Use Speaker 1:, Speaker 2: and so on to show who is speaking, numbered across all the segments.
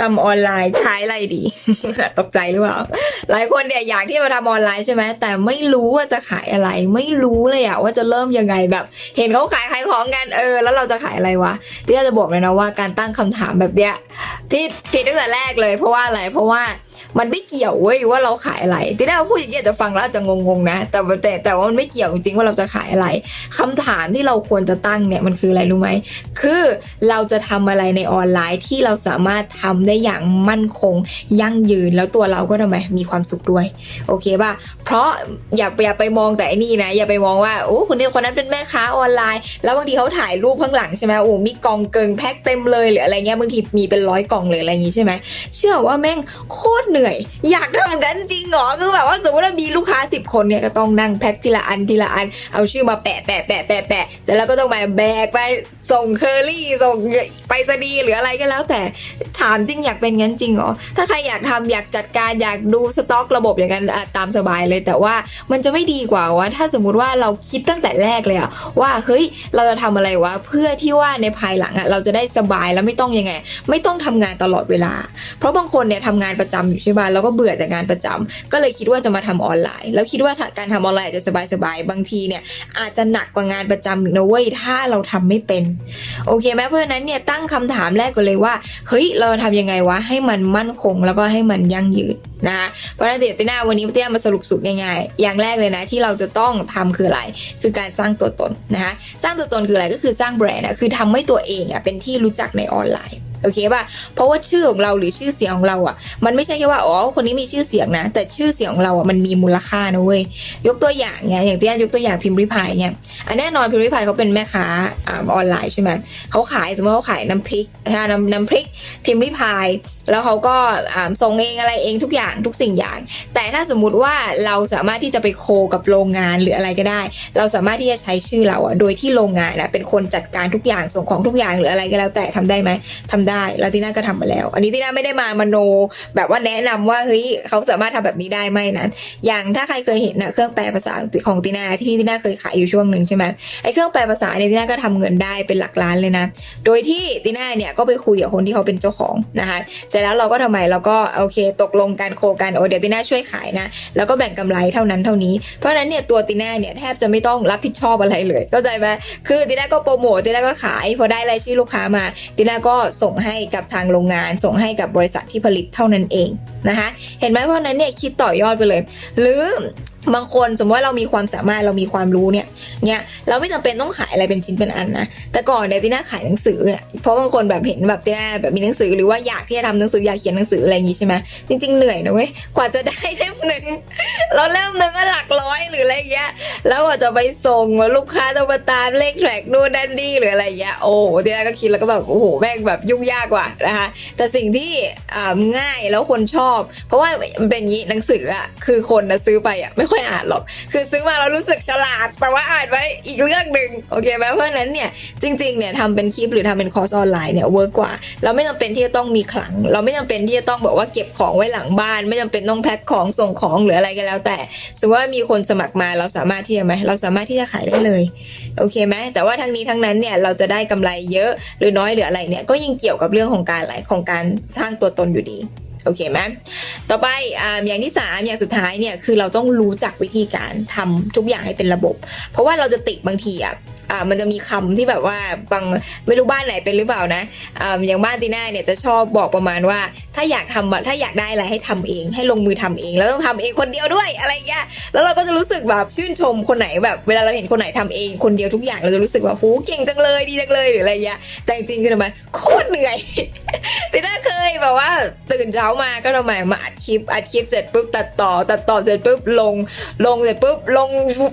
Speaker 1: ทำออนไลน์ขายอะไรดี ตกใจหรือเปล่า หลายคนเนี่ยอยากที่จะมาทำออนไลน์ใช่ไหมแต่ไม่รู้ว่าจะขายอะไร ไม่รู้เลยอะว่าจะเริ่มยังไงแบบ เห็นเขาขายขายของกันเออ แล้วเราจะขายอะไรวะที่จะบอกเลยนะว่าการตั้งคำถามแบบเนี้ยที่ผิดตั้งแต่แรกเลย เพราะว่าอะไรเพราะว่ามันไม่เกี่ยวเว้ยว่าเราขายอะไรที่ได้เราพูดอย่างนี้จะฟังแล้วจะงงๆนะ แต่แต่แต่ว่ามันไม่เกี่ยวจริงๆว่าเราจะขายอะไรคำถามที่เราควรจะตั้งเนี่ยมันคืออะไรรู้ไหมคือเราจะทำอะไรในออนไลน์ที่เราสามารถทำได้อย่างมั่นคง ยั่งยืนแล้วตัวเราก็ทำไมมีความสุขด้วย โอเคป่ะเพราะอย่าอย่าไปมองแต่อันนี่นะ อย่าไปมองว่าโอ้คนนี้คนนั้นเป็นแม่ค้าออนไลน์ แล้วบางทีเขาถ่ายรูปข้างหลังใช่ไหมโอ้มีกล่องเกิงแพ็คเต็มเลยหรืออะไรเงี้ยบางทีมีเป็นร้อยกล่องเลยอะไรอย่างงี้ใช่ไหมเชื่อว่าแม่งโคตรเหนื่อย อยากทำกันจริงเหรอคือแบบว่าสมมติว่ามีลูกค้าสิบคนเนี่ยก็ต้องนั่งแพ็คทีละอันทีละอัน เอาชื่อมาแปะแปะแปะแปะแปะเสร็จแล้วก็ต้องมาแบกไปส่งเคอรี่ส่งไปสดีหรืออะไรก็แล้วแต่ถามจริงอยากเป็นงั้นจริงเหรอ ถ้าใครอยากทำอยากจัดการอยากดูสต็อกระบบอย่างนั้นตามสบายเลย แต่ว่ามันจะไม่ดีกว่าว่าถ้าสมมุติว่าเราคิดตั้งแต่แรกเลยอะว่าเฮ้ยเราจะทำอะไรวะเพื่อที่ว่าในภายหลังอะเราจะได้สบายแล้วไม่ต้องยังไง ไม่ต้องทำงานตลอดเวลา เพราะบางคนเนี่ยทำงานประจำอยู่ใช่ป่ะแล้วก็เบื่อจากงานประจำก็เลยคิดว่าจะมาทำออนไลน์ แล้วคิดว่าการทำออนไลน์จะสบายๆบางทีเนี่ยอาจจะหนักกว่างานประจำนะเว้ยถ้าเราทำไม่เป็นโอเคไหมเพราะฉะนั้นเนี่ยตั้งคำถามแรกก่อนเลยว่าเฮ้ยเราทำยังไงวะให้มันมั่นคงแล้วก็ให้มันยั่งยืนนะคะเพราะฉะนั้นเดี๋ยวติน่าวันนี้ตีน่ามาสรุปสุดง่ายๆอย่างแรกเลยนะที่เราจะต้องทำคืออะไร คือการสร้างตัวตนนะคะสร้างตัวตนคืออะไรก็คือสร้างแบรนด์นะคือทำให้ตัวเองอะเป็นที่รู้จักในออนไลน์ โอเคป่ะเพราะว่าชื่อของเราหรือชื่อเสียงของเราอะ มันไม่ใช่แค่ว่าอ๋อคนนี้มีชื่อเสียงนะ แต่ชื่อเสียงของเราอะมันมีมูลค่านะเว้ยยกตัวอย่างไงอย่างที่ยกตัวอย่างพิมพ์ริพายเนี่ยอันแน่นอนพิมพ์ริพายเขาเป็นแม่ค้าอ่าออนไลน์ใช่ไหมเขาขายสมมติเขาขายน้ำพริกน้ำน้ำพริก พิมพ์ริพาย แล้วเขาก็อ่าส่งเองอะไรเองทุกอย่างทุกสิ่งอย่าง แต่ถ้าสมมุติว่าเราสามารถที่จะไปโคกับโรงงานหรืออะไรก็ได้ เราสามารถที่จะใช้ชื่อเราอะโดยที่โรงงานอะเป็นคนจัดการทุกอย่างส่งของทุกอย่างหรืออะไรก็แล้วแต่ทำได้ไหมทำได้แล้วทีน่าก็ทำมาแล้ว อันนี้ทีน่าไม่ได้มามโน แบบว่าแนะนำว่าเฮ้ยเขาสามารถทำแบบนี้ได้ไหมนะอย่างถ้าใครเคยเห็นนะเครื่องแปลภาษาของทีน่าที่ทีน่าเคยขายอยู่ช่วงหนึ่งใช่ไหมไอ้เครื่องแปลภาษาเนี่ยทีน่าก็ทำเงินได้เป็นหลักล้านเลยนะ โดยที่ทีน่าเนี่ยก็ไปคุยกับคนที่เขาเป็นเจ้าของนะคะเสร็จแล้วเราก็ทำไมเราก็โอเคตกลงกันโคกันโอ้เดี๋ยวทีน่าช่วยขายนะแล้วก็แบ่งกำไรเท่านั้นเท่านี้เพราะฉะนั้นเนี่ยตัวตีน่าเนี่ยแทบจะไม่ต้องรับผิดชอบอะไรเลยเข้าใจไหมคือตีน่าก็โปรโมทตีน่าก็ขายพอได้รายชื่อลูกค้ามาตีน่าก็ส่งให้กับทางโรงงาน ส่งให้กับบริษัทที่ผลิตเท่านั้นเองนะคะ เห็นไหมเพราะฉะนั้นเนี่ยคิดต่อยอดไปเลย หรือ บางคนสมมติว่าเรามีความสามารถเรามีความรู้เนี่ยเนี่ยเราไม่จำเป็นต้องขายอะไรเป็นชิ้นเป็นอันนะแต่ก่อนเนี่ยตีน่าขายหนังสืออะเพราะบางคนแบบเห็นแบบตีน่าแบบมีหนังสือหรือว่าอยากที่จะทำหนังสืออยากเขียนหนังสืออะไรอย่างงี้ใช่ไหมจริง ๆเหนื่อยนะเว้ยกว่าจะได้เล่มหนึ่งเราเริ่มหนึ่งก็หลักร้อยหรืออะไรเงี้ยแล้วกว่าจะไปส่งลูกค้าต้องมาตามเลขแทร็กนู่นนั่นนี่หรืออะไรเงี้ยโอ้โหทีแรกก็คิดแล้วก็แบบโอ้โหแม่งแบบยุ่งยากกว่านะคะแต่สิ่งที่อ่าง่ายแล้วคนชอบ เพราะว่ามันเป็นงี้หนังสืออะคือคนนะซื้อไปอะไม่ค่อยอ่านหรอก คือซื้อมาเรารู้สึกฉลาดแต่ว่าอ่านไว้อีกเรื่องหนึ่งโอเคไหมเพราะนั้นเนี่ยจริงๆเนี่ยทำเป็นคลิปหรือทำเป็นคอร์สออนไลน์เนี่ยเวิร์กกว่า เราไม่จำเป็นที่จะต้องมีขลัง เราไม่จำเป็นที่จะต้องแบบว่าเก็บของไว้หลังบ้าน ไม่จำเป็นต้องแพ็คของส่งของหรืออะไรก็แล้ว แต่สมมติว่ามีคนสมัครมาเราสามารถที่จะไหมเราสามารถที่จะขายได้เลยโอเคไหมแต่ว่าทั้งนี้ทั้งนั้นเนี่ยเราจะได้กำไรเยอะหรือน้อยหรืออะไรเนี่ยก็ยิ่งเกี่ยวกับเรื่องของการอะไรของการสร้างตัวตนอยู่ดี โอเคไหมต่อไปออย่างที่สามอย่างสุดท้ายเนี่ยคือเราต้องรู้จักวิธีการทำทุกอย่างให้เป็นระบบ เพราะว่าเราจะติดบางทีอะ อ่ามันจะมีคำที่แบบว่าบางไม่รู้บ้านไหนเป็นหรือเปล่านะอ่าอย่างบ้านตีน่าเนี่ยจะชอบบอกประมาณว่า ถ้าอยากทำถ้าอยากได้อะไรให้ทำเอง ให้ลงมือทำเองแล้วต้องทำเองคนเดียวด้วยอะไรอย่างเงี้ยแล้วเราก็จะรู้สึกแบบชื่นชมคนไหนแบบเวลาเราเห็นคนไหนทำเองคนเดียวทุกอย่างเราจะรู้สึกว่าโหเก่งจังเลยดีจังเลยหรืออะไรอย่างเงี้ยแต่จริงๆคือทำไมโคตรเหนื่อยต่น่าเคยแบบว่าตื่นเช้ามาก็ทำไมมาอัดคลิปอัดคลิปเสร็จปุ๊บตัดต่อตัดต่อเสร็จปุ๊บลงลงเสร็จปุ๊บลง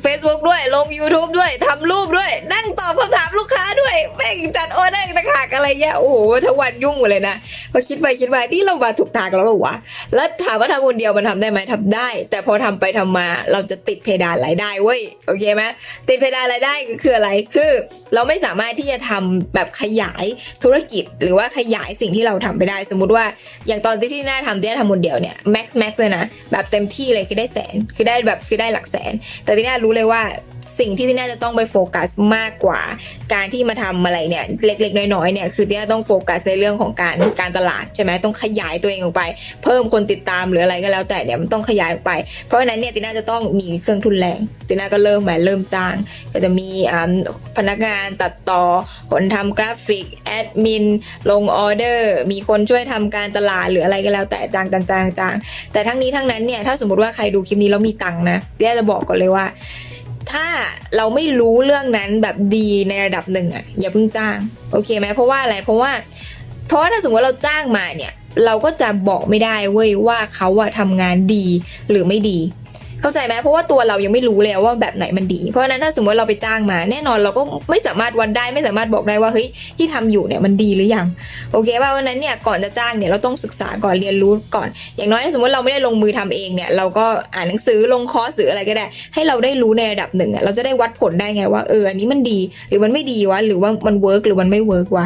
Speaker 1: Facebook ด้วยลง YouTube ด้วยทำรูปด้วยนั่งตอบคำถามลูกค้าด้วยแม่งจัดออเดอร์ต่างหากอะไรเงี้ยโอ้โหทั้งวันยุ่งหมดเลยนะพอคิดไปคิดมานี่เรามาถูกทางแล้วเปล่าวะแล้วถามว่าทำคนเดียวมันทำได้ไหมทำได้ แต่พอทำไปทำมาเราจะติดเพดานรายได้เว้ยโอเคไหมติดเพดานรายได้คืออะไรคือ เราไม่สามารถที่จะทำแบบขยายธุรกิจ หรือว่าขยายสิ่งที่เราทำไปได้ สมมุติว่าอย่างตอนที่ที่น้าทำที่น้าทำคนเดียวเนี่ย max max เลยนะแบบเต็มที่เลยคือได้แสนคือได้แบบคือได้หลักแสน แต่ที่น้ารู้เลยว่า สิ่งที่ที่น่าจะต้องไปโฟกัสมากกว่า การที่มาทำอะไรเนี่ยเล็ก ๆ น้อยๆเนี่ยคือที่น่าต้องโฟกัสในเรื่องของการการตลาดใช่ไหมต้องขยายตัวเองออกไป เพิ่มคนติดตามหรืออะไรก็แล้วแต่เนี่ยมันต้องขยายออกไป เพราะฉะนั้นเนี่ยติน่าจะต้องมีเครื่องทุนแรงติน่าก็เริ่มมาเริ่มจ้าง ก็จะมีอ่าพนักงานตัดต่อคนทำกราฟิกแอดมินลงออเดอร์ มีคนช่วยทำการตลาดหรืออะไรก็แล้วแต่จ้างจ้างจ้างจ้างแต่ทั้งนี้ทั้งนั้นเนี่ยถ้าสมมติว่าใครดูคลิปนี้แล้วมีตังค์นะเดี๋ยวจะบอกก่อนเลยว่า ถ้าเราไม่รู้เรื่องนั้นแบบดีในระดับหนึ่งอะอย่าเพิ่งจ้างโอเคไหมเพราะว่าอะไรเพราะว่า เพราะถ้าสมมติว่าเราจ้างมาเนี่ย เราก็จะบอกไม่ได้เว้ยว่าเขาอะทำงานดีหรือไม่ดี เข้าใจไหมเพราะว่าตัวเรายังไม่รู้เลยว่าแบบไหนมันดี เพราะฉะนั้นถ้าสมมติเราไปจ้างมา แน่นอนเราก็ไม่สามารถวัดได้ไม่สามารถบอกได้ว่าเฮ้ยที่ทำอยู่เนี่ยมันดีหรือยังโอเคป่ะวันนั้นเนี่ยก่อนจะจ้างเนี่ยเราต้องศึกษาก่อนเรียนรู้ก่อน อย่างน้อยถ้าสมมติเราไม่ได้ลงมือทำเองเนี่ยเราก็อ่านหนังสือลงคอร์สหรืออะไรก็ได้ ให้เราได้รู้ในระดับหนึ่งอะเราจะได้วัดผลได้ไงว่าเอออันนี้มันดีหรือมันไม่ดีวะหรือว่ามันเวิร์กหรือมันไม่เวิร์กวะ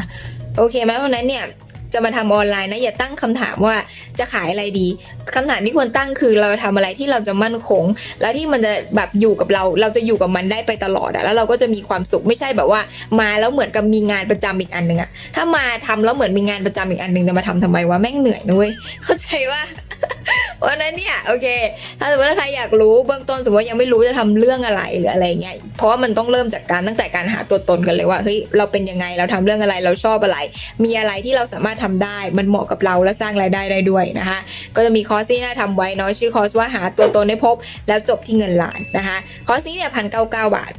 Speaker 1: โอเคไหมเพราะนั้นเนี่ย จะมาทำออนไลน์นะอย่าตั้งคำถามว่าจะขายอะไรดีคำถามที่ควรตั้งคือเราทำอะไรที่เราจะมั่นคง แล้วที่มันจะแบบอยู่กับเรา เราจะอยู่กับมันได้ไปตลอดอะแล้วเราก็จะมีความสุขไม่ใช่แบบว่า มาแล้วเหมือนกับมีงานประจำอีกอันหนึ่งอะถ้ามาทำแล้วเหมือนมีงานประจำอีกอันหนึ่งจะมาทำทำไมวะแม่งเหนื่อยนุ้ยเข้าใจว่าวันนั้นเนี่ยโอเค ถ้าสมมติว่าใครอยากรู้เบื้องต้นสมมติว่ายังไม่รู้จะทำเรื่องอะไรหรืออะไรเงี้ยเพราะว่ามันต้องเริ่มจากการตั้งแต่การหาตัวตนกันเลยว่าเฮ้ยเราเป็นยังไงเราทำเรื่องอะไรเราชอบอะไร มีอะไรที่เราสามารถทำได้ มันเหมาะกับเราและสร้างรายได้ได้ด้วยนะคะ ก็จะมีคอร์สที่น่าทำไว้เนาะชื่อคอร์สว่าหาตัวตนให้พบแล้วจบที่เงินล้านนะคะคอร์สนี้เนี่ยพันเก้าเก้าบาท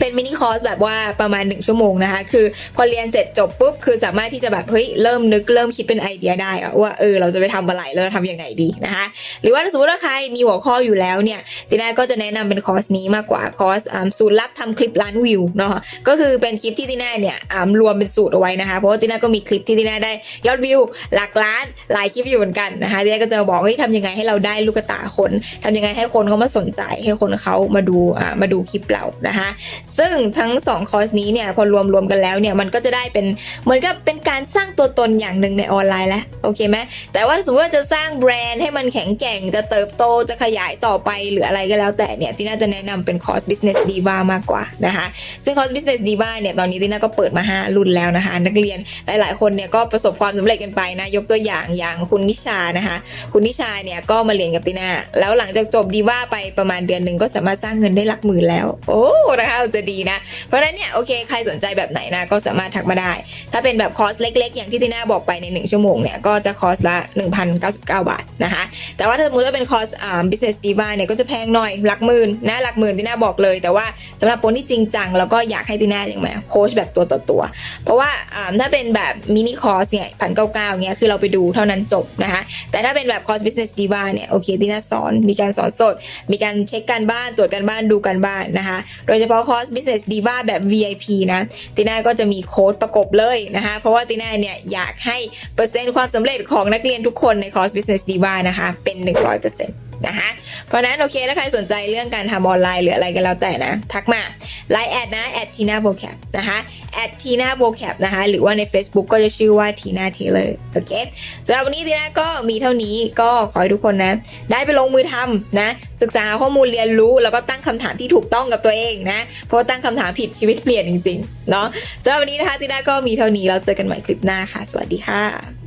Speaker 1: เป็นมินิคอร์สแบบว่าประมาณ 1 ชั่วโมงนะคะ คือพอเรียนเสร็จจบปุ๊บ คือสามารถที่จะแบบเฮ้ยเริ่มนึกเริ่มคิดเป็นไอเดียได้อะว่าเออเราจะไปทำอะไรเราจะทำยังไงดีนะคะหรือว่าสมมติว่าใครมีหัวข้ออยู่แล้วเนี่ยติน่าก็จะแนะนำเป็นคอร์สนี้มากกว่าคอร์สสูตรลับทำคลิปล้านวิวเนาะก็คือเป็นคลิปที่ติน่าเนี่ยรวมเป็นสูตรเอาไว้นะคะเพราะว่าติน่าก็มีคลิปที่ติน่าได้ยอดวิวหลักล้านหลายคลิปอยู่เหมือนกันนะคะติน่าก็จะบอกว่าทำยังไงให้เราได้ลูกตาคนทำยังไงให้คนเขามาสนใจให้คนเขามาดูมาดูคลิปเรานะคะซึ่งทั้งสองคอร์สนี้เนี่ยพอรวมรวมกันแล้วเนี่ยมันก็จะได้เป็นเหมือนกับเป็นการสร้างตัวตนอย่างหนึ่งในออนไลน์แล้วโอเคไหมแต่ว่าสมมติว่าจะสร้างแบรนด์ให้มันแข็งแกร่งจะเติบโตจะขยายต่อไปหรืออะไรก็แล้วแต่เนี่ยที่น่าจะแนะนำเป็นคอร์ส business diva มากกว่านะคะซึ่งคอร์ส business diva เนี่ยตอนนี้ที่น่าก็เปิดมา 5 รุ่นแล้วนะคะ นักเรียนหลาย ๆ คนเนี่ยก็ประสบความสำเร็จกันไปนะยกตัวอย่างอย่างคุณนิชานะคะ คุณนิชาเนี่ยก็มาเรียนกับตินาแล้วหลังจากจบดีว่าไปประมาณเดือนหนึ่งก็สามารถสร้างเงินได้หลักหมื่นแล้ว โอ้นะคะจะดีนะ เพราะฉะนั้นเนี่ยโอเคใครสนใจแบบไหนนะก็สามารถทักมาได้ ถ้าเป็นแบบคอร์สเล็ก ๆ อย่างที่ตินาบอกไปใน 1 ชั่วโมงเนี่ยก็จะคอร์สละ 1,099 บาทนะคะแต่ว่าถ้าสมมติว่าเป็นคอร์สอ่า business diva เนี่ยก็จะแพงหน่อยหลักหมื่นนะหลักหมื่นตินาบอกเลย แต่ว่าสำหรับคนที่จริงจังแล้วก็อยากให้ตินาอย่างไรโค้ชแบบตัวต่อตัว เพราะว่าอ่าถ้าเป็นแบบมินิคอร์สเนี่ยพันเก้าเก้าเนี่ยคือเราไปดูเท่านั้นจบนะคะแต่ถ้าเป็นแบบคอร์ส business diva เนี่ยโอเคตินาสอนมีการสอนสด มีการเช็คการบ้านตรวจการบ้านดูการบ้านนะคะโดยเฉพาะคอร์ส business diva แบบ VIP นะตินาก็จะมีโค้ดประกบเลยนะคะ เพราะว่าตินาเนี่ยอยากให้เปอร์เซ็นต์ความสำเร็จของนักเรียนทุกคนในคอร์ส business diva นะคะ เป็น 100% นะคะเพราะนั้นโอเคถ้าใครสนใจเรื่องการทำออนไลน์หรืออะไรก็แล้วแต่นะ ทักมาไลน์แอดนะแอดทีน่าโบแคปนะคะแอดทีน่าโบแคปนะคะหรือว่าใน Facebook ก็จะชื่อว่าทีน่าเทเลอร์โอเคสำหรับวันนี้ทีน่าก็มีเท่านี้ก็ขอให้ทุกคนนะ ได้ไปลงมือทำนะ ศึกษาข้อมูลเรียนรู้ แล้วก็ตั้งคำถามที่ถูกต้องกับตัวเองนะ เพราะตั้งคำถามผิดชีวิตเปลี่ยนจริงๆเนาะสำหรับวันนี้นะคะทีน่าก็มีเท่านี้เราเจอกันใหม่คลิปหน้าค่ะ สวัสดีค่ะ